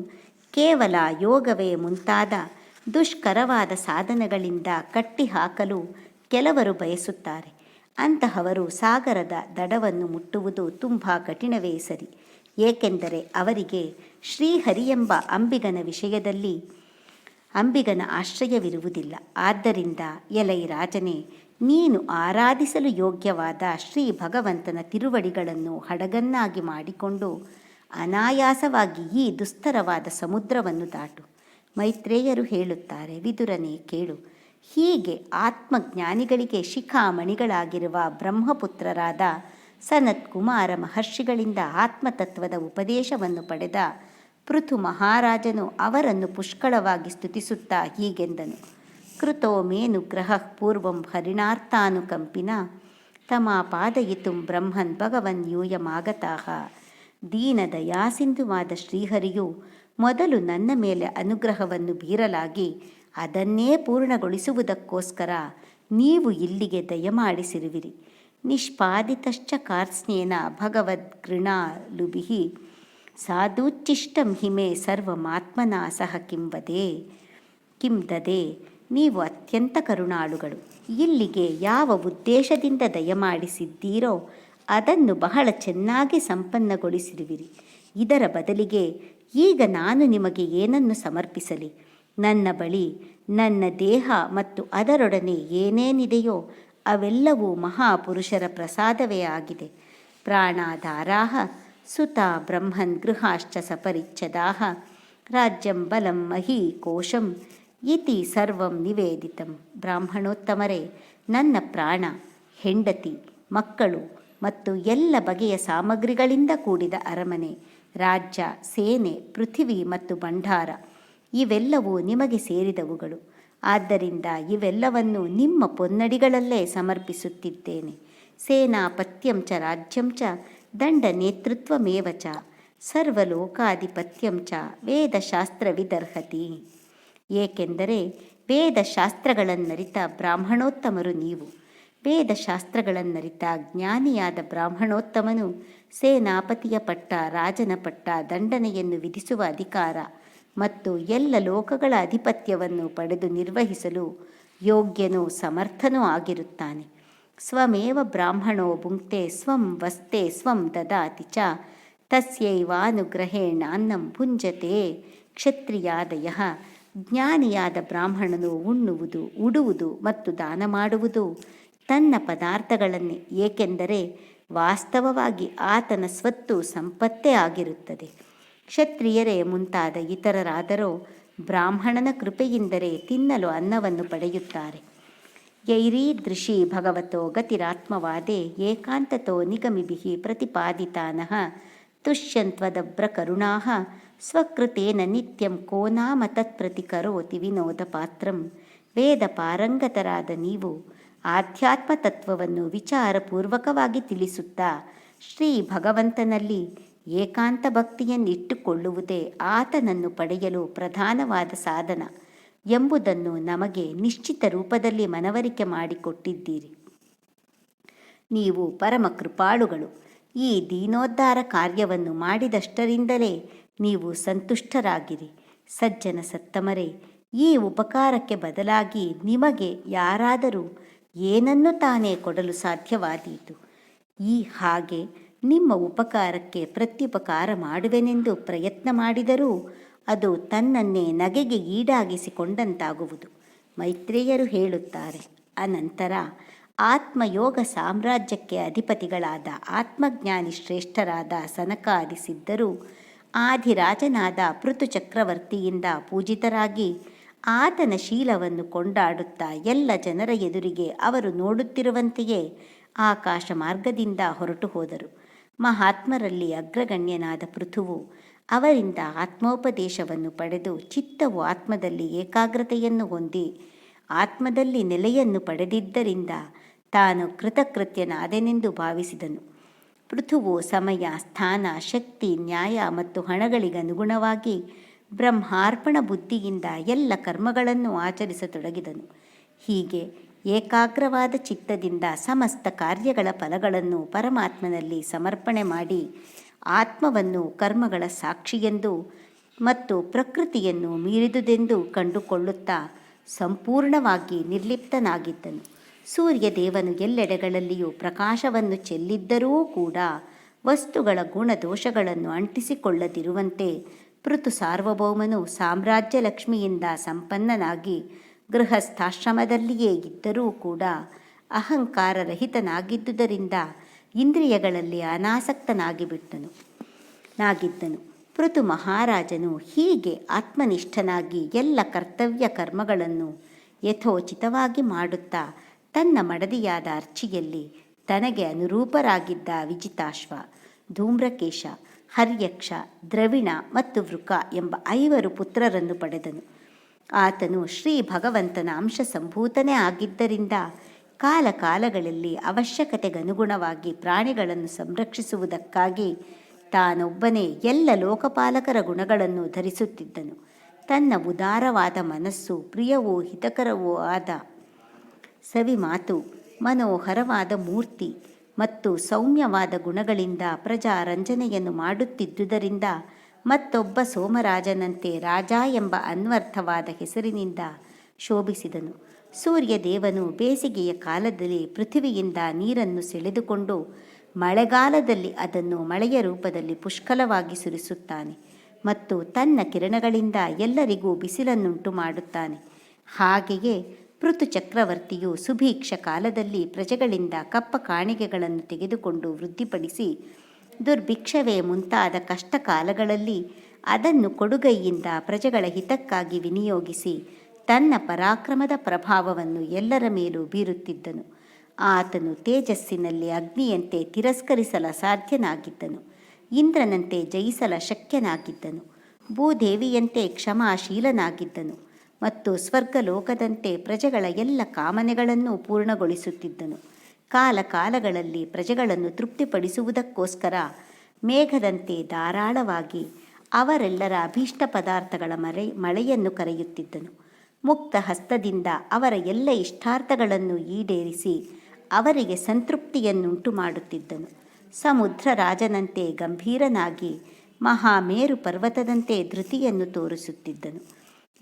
ಕೇವಲ ಯೋಗವೇ ಮುಂತಾದ ದುಷ್ಕರವಾದ ಸಾಧನಗಳಿಂದ ಕಟ್ಟಿಹಾಕಲು ಕೆಲವರು ಬಯಸುತ್ತಾರೆ. ಅಂತಹವರು ಸಾಗರದ ದಡವನ್ನು ಮುಟ್ಟುವುದು ತುಂಬ ಕಠಿಣವೇ ಸರಿ. ಏಕೆಂದರೆ ಅವರಿಗೆ ಶ್ರೀಹರಿ ಎಂಬ ಅಂಬಿಗನ ವಿಷಯದಲ್ಲಿ ಅಂಬಿಗನ ಆಶ್ರಯವಿರುವುದಿಲ್ಲ. ಆದ್ದರಿಂದ ಎಲೈ ರಾಜನೇ, ನೀನು ಆರಾಧಿಸಲು ಯೋಗ್ಯವಾದ ಶ್ರೀ ಭಗವಂತನ ತಿರುವಡಿಗಳನ್ನು ಹಡಗನ್ನಾಗಿ ಮಾಡಿಕೊಂಡು ಅನಾಯಾಸವಾಗಿ ಈ ದುಸ್ತರವಾದ ಸಮುದ್ರವನ್ನು ದಾಟು. ಮೈತ್ರೇಯರು ಹೇಳುತ್ತಾರೆ, ವಿದುರನೇ, ಕೇಳು. ಹೀಗೆ ಆತ್ಮಜ್ಞಾನಿಗಳಿಗೆ ಶಿಖಾಮಣಿಗಳಾಗಿರುವ ಬ್ರಹ್ಮಪುತ್ರರಾದ ಸನತ್ ಕುಮಾರ ಮಹರ್ಷಿಗಳಿಂದ ಆತ್ಮತತ್ವದ ಉಪದೇಶವನ್ನು ಪಡೆದ ಪೃಥು ಮಹಾರಾಜನು ಅವರನ್ನು ಪುಷ್ಕಳವಾಗಿ ಸ್ತುತಿಸುತ್ತಾ ಹೀಗೆಂದನು. ಕೃತೋ ಮೇನುಗ್ರಹ ಪೂರ್ವಂ ಹರಿಣಾರ್ಥಾನುಕಂಪಿನ ತಮಾಪಾದಯಿತು ಬ್ರಹ್ಮನ್ ಭಗವನ್ ಯೂಯಮಾಗತಾಹ. ದೀನದಯಾಸಿಂಧುವಾದ ಶ್ರೀಹರಿಯು ಮೊದಲು ನನ್ನ ಮೇಲೆ ಅನುಗ್ರಹವನ್ನು ಬೀರಲಾಗಿ ಅದನ್ನೇ ಪೂರ್ಣಗೊಳಿಸುವುದಕ್ಕೋಸ್ಕರ ನೀವು ಇಲ್ಲಿಗೆ ದಯಮಾಡಿಸಿರುವಿರಿ. ನಿಷ್ಪಾದಿತಶ್ಚ ಕಾರ್ಸ್ನೇನ ಭಗವದ್ಗೃಣಾಲುಭಿ ಸಾಧುಚ್ಚಿಷ್ಟಂ ಹಿಮೆ ಸರ್ವಮಾತ್ಮನ ಸಹ ಕಿಂ ಕಿಂದದೆ ದದೆ ನೀವು ಅತ್ಯಂತ ಕರುಣಾಳುಗಳು. ಇಲ್ಲಿಗೆ ಯಾವ ಉದ್ದೇಶದಿಂದ ದಯಮಾಡಿಸಿದ್ದೀರೋ ಅದನ್ನು ಬಹಳ ಚೆನ್ನಾಗಿ ಸಂಪನ್ನಗೊಳಿಸಿರುವಿರಿ. ಇದರ ಬದಲಿಗೆ ಈಗ ನಾನು ನಿಮಗೆ ಏನನ್ನು ಸಮರ್ಪಿಸಲಿ? ನನ್ನ ಬಳಿ ನನ್ನ ದೇಹ ಮತ್ತು ಅದರೊಡನೆ ಏನೇನಿದೆಯೋ ಅವೆಲ್ಲವೂ ಮಹಾಪುರುಷರ ಪ್ರಸಾದವೇ ಆಗಿದೆ. ಪ್ರಾಣಾಧಾರಾಹ ಸುತ ಬ್ರಹ್ಮನ್ ಗೃಹಾಶ್ಚ ಸಪರಿಚ್ಛದಾಹ ರಾಜ್ಯಂ ಬಲಂ ಮಹಿ ಕೋಶಂ ಇತಿ ಸರ್ವಂ ನಿವೇದಿತಂ. ಬ್ರಾಹ್ಮಣೋತ್ತಮರೇ, ನನ್ನ ಪ್ರಾಣ, ಹೆಂಡತಿ, ಮಕ್ಕಳು ಮತ್ತು ಎಲ್ಲ ಬಗೆಯ ಸಾಮಗ್ರಿಗಳಿಂದ ಕೂಡಿದ ಅರಮನೆ, ರಾಜ್ಯ, ಸೇನೆ, ಪೃಥಿವಿ ಮತ್ತು ಭಂಡಾರ. ಇವೆಲ್ಲವೂ ನಿಮಗೆ ಸೇರಿದವುಗಳು. ಆದ್ದರಿಂದ ಇವೆಲ್ಲವನ್ನು ನಿಮ್ಮ ಪೊನ್ನಡಿಗಳಲ್ಲೇ ಸಮರ್ಪಿಸುತ್ತಿದ್ದೇನೆ. ಚ ರಾಜ್ಯಂ ಚ, ದಂಡ ನೇತೃತ್ವಮೇವ ಚ, ಸರ್ವಲೋಕಾಧಿಪತ್ಯಂ ಚ ವೇದಶಾಸ್ತ್ರವಿದರ್ಹತಿ ಏಕೆಂದರೆ ವೇದಶಾಸ್ತ್ರಗಳನ್ನರಿತ ಬ್ರಾಹ್ಮಣೋತ್ತಮರು ನೀವು. ವೇದಶಾಸ್ತ್ರಗಳನ್ನರಿತ ಜ್ಞಾನಿಯಾದ ಬ್ರಾಹ್ಮಣೋತ್ತಮನು ಸೇನಾಪತಿಯ ಪಟ್ಟ, ರಾಜನ ಪಟ್ಟ, ದಂಡನೆಯನ್ನು ವಿಧಿಸುವ ಅಧಿಕಾರ ಮತ್ತು ಎಲ್ಲ ಲೋಕಗಳ ಅಧಿಪತ್ಯವನ್ನು ಪಡೆದು ನಿರ್ವಹಿಸಲು ಯೋಗ್ಯನೂ ಸಮರ್ಥನೂ ಆಗಿರುತ್ತಾನೆ. ಸ್ವಮೇವ ಬ್ರಾಹ್ಮಣೋ ಭುಂಕ್ತೆ, ಸ್ವಂ ವಸ್ತೆ, ಸ್ವಂ ದದಾತಿ ಚ ತಸ್ಯೈವಾನುಗ್ರಹೇಣಾನ್ನಂ ಭುಂಜತೆ. ಕ್ಷತ್ರಿಯಾದಯ ಜ್ಞಾನಿಯಾದ ಬ್ರಾಹ್ಮಣನು ಉಣ್ಣುವುದು, ಉಡುವುದು ಮತ್ತು ದಾನ ಮಾಡುವುದು ತನ್ನ ಪದಾರ್ಥಗಳನ್ನೇ, ಏಕೆಂದರೆ ವಾಸ್ತವವಾಗಿ ಆತನ ಸ್ವತ್ತು ಸಂಪತ್ತೇ ಆಗಿರುತ್ತದೆ. ಕ್ಷತ್ರಿಯರೇ, ಮುಂತಾದ ಇತರರಾದರೋ ಬ್ರಾಹ್ಮಣನ ಕೃಪೆಯಿಂದರೆ ತಿನ್ನಲು ಅನ್ನವನ್ನು ಪಡೆಯುತ್ತಾರೆ. ಯೈರೀದೃಶಿ ಭಗವತೋ ಗತಿರಾತ್ಮವಾದೇ ಏಕಾಂತತೋ ನಿಗಮಿಭಿ ಪ್ರತಿಪಾದಿತಾನಃ. ತುಷ್ಯಂತ್ವದಭ್ರಕರುಣಾ ಸ್ವಕೃತೇನ ನಿತ್ಯಂ ಕೋ ನಾಮ ಕರೋತಿ ವಿನೋದ ಪಾತ್ರಂ. ವೇದ ಪಾರಂಗತರಾದ ನೀವು ಆಧ್ಯಾತ್ಮ ತತ್ವವನ್ನು ವಿಚಾರಪೂರ್ವಕವಾಗಿ ತಿಳಿಸುತ್ತಾ ಶ್ರೀ ಭಗವಂತನಲ್ಲಿ ಏಕಾಂತ ಭಕ್ತಿಯನ್ನಿಟ್ಟುಕೊಳ್ಳುವುದೇ ಆತನನ್ನು ಪಡೆಯಲು ಪ್ರಧಾನವಾದ ಸಾಧನ ಎಂಬುದನ್ನು ನಮಗೆ ನಿಶ್ಚಿತ ರೂಪದಲ್ಲಿ ಮನವರಿಕೆ ಮಾಡಿಕೊಟ್ಟಿದ್ದೀರಿ. ನೀವು ಪರಮ ಕೃಪಾಳುಗಳು, ಈ ದೀನೋದ್ಧಾರ ಕಾರ್ಯವನ್ನು ಮಾಡಿದಷ್ಟರಿಂದಲೇ ನೀವು ಸಂತುಷ್ಟರಾಗಿರಿ. ಸಜ್ಜನ ಸತ್ತಮರೆ, ಈ ಉಪಕಾರಕ್ಕೆ ಬದಲಾಗಿ ನಿಮಗೆ ಯಾರಾದರೂ ಏನನ್ನು ತಾನೇ ಕೊಡಲು ಸಾಧ್ಯವಾದೀತು? ಈ ಹಾಗೆ ನಿಮ್ಮ ಉಪಕಾರಕ್ಕೆ ಪ್ರತ್ಯುಪಕಾರ ಮಾಡುವೆನೆಂದು ಪ್ರಯತ್ನ ಮಾಡಿದರೂ ಅದು ತನ್ನನ್ನೇ ನಗೆಗೆ ಈಡಾಗಿಸಿಕೊಂಡಂತಾಗುವುದು, ಮೈತ್ರೇಯರು ಹೇಳುತ್ತಾರೆ. ಅನಂತರ ಆತ್ಮಯೋಗ ಸಾಮ್ರಾಜ್ಯಕ್ಕೆ ಅಧಿಪತಿಗಳಾದ ಆತ್ಮಜ್ಞಾನಿ ಶ್ರೇಷ್ಠರಾದ ಸನಕಾದಿಸಿದ್ದರು ಆದಿರಾಜನಾದ ಪೃಥು ಚಕ್ರವರ್ತಿಯಿಂದ ಪೂಜಿತರಾಗಿ ಆತನ ಶೀಲವನ್ನು ಕೊಂಡಾಡುತ್ತಾ ಎಲ್ಲ ಜನರ ಎದುರಿಗೆ ಅವರು ನೋಡುತ್ತಿರುವಂತೆಯೇ ಆಕಾಶ ಮಾರ್ಗದಿಂದ ಹೊರಟು ಹೋದರು. ಮಹಾತ್ಮರಲ್ಲಿ ಅಗ್ರಗಣ್ಯನಾದ ಪೃಥುವು ಅವರಿಂದ ಆತ್ಮೋಪದೇಶವನ್ನು ಪಡೆದು ಚಿತ್ತವು ಆತ್ಮದಲ್ಲಿ ಏಕಾಗ್ರತೆಯನ್ನು ಹೊಂದಿ ಆತ್ಮದಲ್ಲಿ ನೆಲೆಯನ್ನು ಪಡೆದಿದ್ದರಿಂದ ತಾನು ಕೃತಕೃತ್ಯನಾದೆನೆಂದು ಭಾವಿಸಿದನು. ಪೃಥುವು ಸಮಯ, ಸ್ಥಾನ, ಶಕ್ತಿ, ನ್ಯಾಯ ಮತ್ತು ಹಣಗಳಿಗನುಗುಣವಾಗಿ ಬ್ರಹ್ಮಾರ್ಪಣ ಬುದ್ಧಿಯಿಂದ ಎಲ್ಲ ಕರ್ಮಗಳನ್ನು ಆಚರಿಸತೊಡಗಿದನು. ಹೀಗೆ ಏಕಾಗ್ರವಾದ ಚಿತ್ತದಿಂದ ಸಮಸ್ತ ಕಾರ್ಯಗಳ ಫಲಗಳನ್ನು ಪರಮಾತ್ಮನಲ್ಲಿ ಸಮರ್ಪಣೆ ಮಾಡಿ ಆತ್ಮವನ್ನು ಕರ್ಮಗಳ ಸಾಕ್ಷಿಯೆಂದು ಮತ್ತು ಪ್ರಕೃತಿಯನ್ನು ಮೀರಿದುದೆಂದು ಕಂಡುಕೊಳ್ಳುತ್ತಾ ಸಂಪೂರ್ಣವಾಗಿ ನಿರ್ಲಿಪ್ತನಾಗಿದ್ದನು. ಸೂರ್ಯದೇವನು ಎಲ್ಲೆಡೆಗಳಲ್ಲಿಯೂ ಪ್ರಕಾಶವನ್ನು ಚೆಲ್ಲಿದ್ದರೂ ಕೂಡ ವಸ್ತುಗಳ ಗುಣದೋಷಗಳನ್ನು ಅಂಟಿಸಿಕೊಳ್ಳದಿರುವಂತೆ ಪೃಥು ಸಾರ್ವಭೌಮನು ಸಾಮ್ರಾಜ್ಯ ಲಕ್ಷ್ಮಿಯಿಂದ ಸಂಪನ್ನನಾಗಿ ಗೃಹಸ್ಥಾಶ್ರಮದಲ್ಲಿಯೇ ಇದ್ದರೂ ಕೂಡ ಅಹಂಕಾರರಹಿತನಾಗಿದ್ದುದರಿಂದ ಇಂದ್ರಿಯಗಳಲ್ಲಿ ಅನಾಸಕ್ತನಾಗಿಬಿಟ್ಟನು. ನಾಗಿದ್ದನು. ಪೃಥು ಮಹಾರಾಜನು ಹೀಗೆ ಆತ್ಮನಿಷ್ಠನಾಗಿ ಎಲ್ಲ ಕರ್ತವ್ಯ ಕರ್ಮಗಳನ್ನು ಯಥೋಚಿತವಾಗಿ ಮಾಡುತ್ತಾ ತನ್ನ ಮಡದಿಯಾದ ಅರ್ಚಿಯಲ್ಲಿ ತನಗೆ ಅನುರೂಪರಾಗಿದ್ದ ವಿಜಿತಾಶ್ವ, ಧೂಮ್ರಕೇಶ ಹರ್ಯಕ್ಷ, ದ್ರವಿಣ ಮತ್ತು ವೃಕ ಎಂಬ ಐವರು ಪುತ್ರರನ್ನು ಪಡೆದನು. ಆತನು ಶ್ರೀ ಭಗವಂತನ ಅಂಶ ಸಂಭೂತನೇ ಆಗಿದ್ದರಿಂದ ಕಾಲ ಕಾಲಗಳಲ್ಲಿ ಅವಶ್ಯಕತೆಗನುಗುಣವಾಗಿ ಪ್ರಾಣಿಗಳನ್ನು ಸಂರಕ್ಷಿಸುವುದಕ್ಕಾಗಿ ತಾನೊಬ್ಬನೇ ಎಲ್ಲ ಲೋಕಪಾಲಕರ ಗುಣಗಳನ್ನು ಧರಿಸುತ್ತಿದ್ದನು. ತನ್ನ ಉದಾರವಾದ ಮನಸ್ಸು ಪ್ರಿಯವೋ ಹಿತಕರವೋ ಆದ ಸವಿ ಮಾತು ಮನೋಹರವಾದ ಮೂರ್ತಿ ಮತ್ತು ಸೌಮ್ಯವಾದ ಗುಣಗಳಿಂದ ಪ್ರಜಾ ರಂಜನೆಯನ್ನು ಮಾಡುತ್ತಿದ್ದುದರಿಂದ ಮತ್ತೊಬ್ಬ ಸೋಮರಾಜನಂತೆ ರಾಜ ಎಂಬ ಅನ್ವರ್ಥವಾದ ಹೆಸರಿನಿಂದ ಶೋಭಿಸಿದನು. ಸೂರ್ಯದೇವನು ಬೇಸಿಗೆಯ ಕಾಲದಲ್ಲಿ ಪೃಥ್ವಿಯಿಂದ ನೀರನ್ನು ಸೆಳೆದುಕೊಂಡು ಮಳೆಗಾಲದಲ್ಲಿ ಅದನ್ನು ಮಳೆಯ ರೂಪದಲ್ಲಿ ಪುಷ್ಕಲವಾಗಿ ಸುರಿಸುತ್ತಾನೆ ಮತ್ತು ತನ್ನ ಕಿರಣಗಳಿಂದ ಎಲ್ಲರಿಗೂ ಬಿಸಿಲನ್ನುಂಟು ಮಾಡುತ್ತಾನೆ. ಹಾಗೆಯೇ ಪೃಥು ಚಕ್ರವರ್ತಿಯು ಸುಭೀಕ್ಷ ಕಾಲದಲ್ಲಿ ಪ್ರಜೆಗಳಿಂದ ಕಪ್ಪ ಕಾಣಿಕೆಗಳನ್ನು ತೆಗೆದುಕೊಂಡು ವೃದ್ಧಿಪಡಿಸಿ, ದುರ್ಭಿಕ್ಷವೇ ಮುಂತಾದ ಕಷ್ಟ ಕಾಲಗಳಲ್ಲಿ ಅದನ್ನು ಕೊಡುಗೈಯಿಂದ ಪ್ರಜೆಗಳ ಹಿತಕ್ಕಾಗಿ ವಿನಿಯೋಗಿಸಿ, ತನ್ನ ಪರಾಕ್ರಮದ ಪ್ರಭಾವವನ್ನು ಎಲ್ಲರ ಮೇಲೂ ಬೀರುತ್ತಿದ್ದನು. ಆತನು ತೇಜಸ್ಸಿನಲ್ಲಿ ಅಗ್ನಿಯಂತೆ ತಿರಸ್ಕರಿಸಲ ಸಾಧ್ಯನಾಗಿದ್ದನು. ಇಂದ್ರನಂತೆ ಜಯಿಸಲ ಶಕ್ಯನಾಗಿದ್ದನು. ಭೂದೇವಿಯಂತೆ ಕ್ಷಮಾಶೀಲನಾಗಿದ್ದನು. ಮತ್ತು ಸ್ವರ್ಗಲೋಕದಂತೆ ಪ್ರಜೆಗಳ ಎಲ್ಲ ಕಾಮನೆಗಳನ್ನು ಪೂರ್ಣಗೊಳಿಸುತ್ತಿದ್ದನು. ಕಾಲ ಕಾಲಗಳಲ್ಲಿ ಪ್ರಜೆಗಳನ್ನು ತೃಪ್ತಿಪಡಿಸುವುದಕ್ಕೋಸ್ಕರ ಮೇಘದಂತೆ ಧಾರಾಳವಾಗಿ ಅವರೆಲ್ಲರ ಅಭೀಷ್ಟ ಪದಾರ್ಥಗಳ ಮರೆ, ಮಳೆಯನ್ನು ಕರೆಯುತ್ತಿದ್ದನು. ಮುಕ್ತ ಹಸ್ತದಿಂದ ಅವರ ಎಲ್ಲ ಇಷ್ಟಾರ್ಥಗಳನ್ನು ಈಡೇರಿಸಿ ಅವರಿಗೆ ಸಂತೃಪ್ತಿಯನ್ನುಂಟು ಮಾಡುತ್ತಿದ್ದನು ಸಮುದ್ರ ರಾಜನಂತೆ ಗಂಭೀರನಾಗಿ ಮಹಾಮೇರು ಪರ್ವತದಂತೆ ಧೃತಿಯನ್ನು ತೋರಿಸುತ್ತಿದ್ದನು.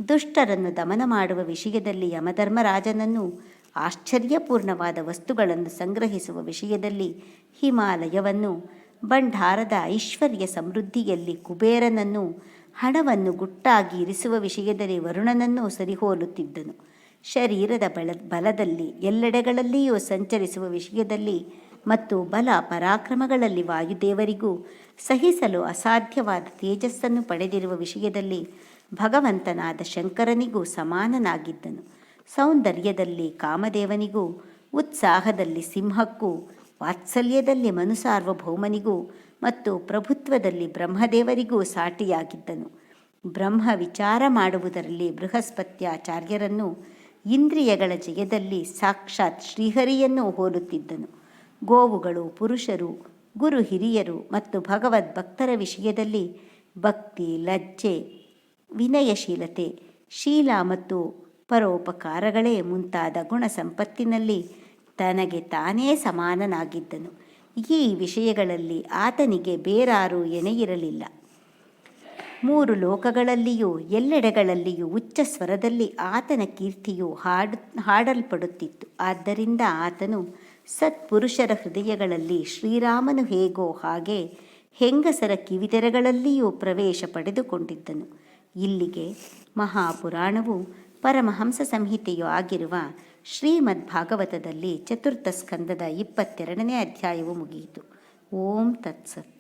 ದುಷ್ಟರನ್ನು ದಮನ ಮಾಡುವ ವಿಷಯದಲ್ಲಿ ಯಮಧರ್ಮರಾಜನನ್ನು ಆಶ್ಚರ್ಯಪೂರ್ಣವಾದ ವಸ್ತುಗಳನ್ನು ಸಂಗ್ರಹಿಸುವ ವಿಷಯದಲ್ಲಿ ಹಿಮಾಲಯವನ್ನು, ಭಂಡಾರದ ಐಶ್ವರ್ಯ ಸಮೃದ್ಧಿಯಲ್ಲಿ ಕುಬೇರನನ್ನು, ಹಣವನ್ನು ಗುಟ್ಟಾಗಿ ಇರಿಸುವ ವಿಷಯದಲ್ಲಿ ವರುಣನನ್ನು ಸರಿಹೋಲುತ್ತಿದ್ದನು. ಶರೀರದ ಬಲ, ಬಲದಲ್ಲಿ ಎಲ್ಲೆಡೆಗಳಲ್ಲಿಯೂ ಸಂಚರಿಸುವ ವಿಷಯದಲ್ಲಿ ಮತ್ತು ಬಲ ಪರಾಕ್ರಮಗಳಲ್ಲಿ ವಾಯುದೇವರಿಗೂ ಸಹಿಸಲು ಅಸಾಧ್ಯವಾದ ತೇಜಸ್ಸನ್ನು ಪಡೆದಿರುವ ವಿಷಯದಲ್ಲಿ ಭಗವಂತನಾದ ಶಂಕರನಿಗೂ ಸಮಾನನಾಗಿದ್ದನು. ಸೌಂದರ್ಯದಲ್ಲಿ ಕಾಮದೇವನಿಗೂ, ಉತ್ಸಾಹದಲ್ಲಿ ಸಿಂಹಕ್ಕೂ, ವಾತ್ಸಲ್ಯದಲ್ಲಿ ಮನುಸಾರ್ವಭೌಮನಿಗೂ ಮತ್ತು ಪ್ರಭುತ್ವದಲ್ಲಿ ಬ್ರಹ್ಮದೇವರಿಗೂ ಸಾಟಿಯಾಗಿದ್ದನು. ಬ್ರಹ್ಮ ವಿಚಾರ ಮಾಡುವುದರಲ್ಲಿ ಬೃಹಸ್ಪತ್ಯಾಚಾರ್ಯರನ್ನು, ಇಂದ್ರಿಯಗಳ ಜಯದಲ್ಲಿ ಸಾಕ್ಷಾತ್ ಶ್ರೀಹರಿಯನ್ನು ಹೋಲುತ್ತಿದ್ದನು. ಗೋವುಗಳು ಪುರುಷರು, ಗುರು ಹಿರಿಯರು ಮತ್ತು ಭಗವದ್ ಭಕ್ತರ ವಿಷಯದಲ್ಲಿ ಭಕ್ತಿ, ಲಜ್ಜೆ ವಿನಯಶೀಲತೆ ಶೀಲ ಮತ್ತು ಪರೋಪಕಾರಗಳೇ ಮುಂತಾದ ಗುಣ ಸಂಪತ್ತಿನಲ್ಲಿ ತನಗೆ ತಾನೇ ಸಮಾನನಾಗಿದ್ದನು. ಈ ವಿಷಯಗಳಲ್ಲಿ ಆತನಿಗೆ ಬೇರಾರೂ ಎಣೆಯಿರಲಿಲ್ಲ. ಮೂರು ಲೋಕಗಳಲ್ಲಿಯೂ ಎಲ್ಲೆಡೆಗಳಲ್ಲಿಯೂ ಉಚ್ಚ ಸ್ವರದಲ್ಲಿ ಆತನ ಕೀರ್ತಿಯು ಹಾಡು, ಹಾಡಲ್ಪಡುತ್ತಿತ್ತು. ಆದ್ದರಿಂದ ಆತನು ಸತ್ಪುರುಷರ ಹೃದಯಗಳಲ್ಲಿ ಶ್ರೀರಾಮನು ಹೇಗೋ ಹಾಗೆ ಹೆಂಗಸರ ಕಿವಿತೆರೆಗಳಲ್ಲಿಯೂ ಪ್ರವೇಶ ಪಡೆದುಕೊಂಡಿದ್ದನು. ಇಲ್ಲಿಗೆ ಮಹಾಪುರಾಣವು ಪರಮಹಂಸ ಸಂಹಿತೆಯು ಆಗಿರುವ ಶ್ರೀಮದ್ ಭಾಗವತದಲ್ಲಿ ಚತುರ್ಥ ಸ್ಕಂದದ ಇಪ್ಪತ್ತೆರಡನೇ ಅಧ್ಯಾಯವು ಮುಗಿಯಿತು. ಓಂ ತತ್ಸತ್.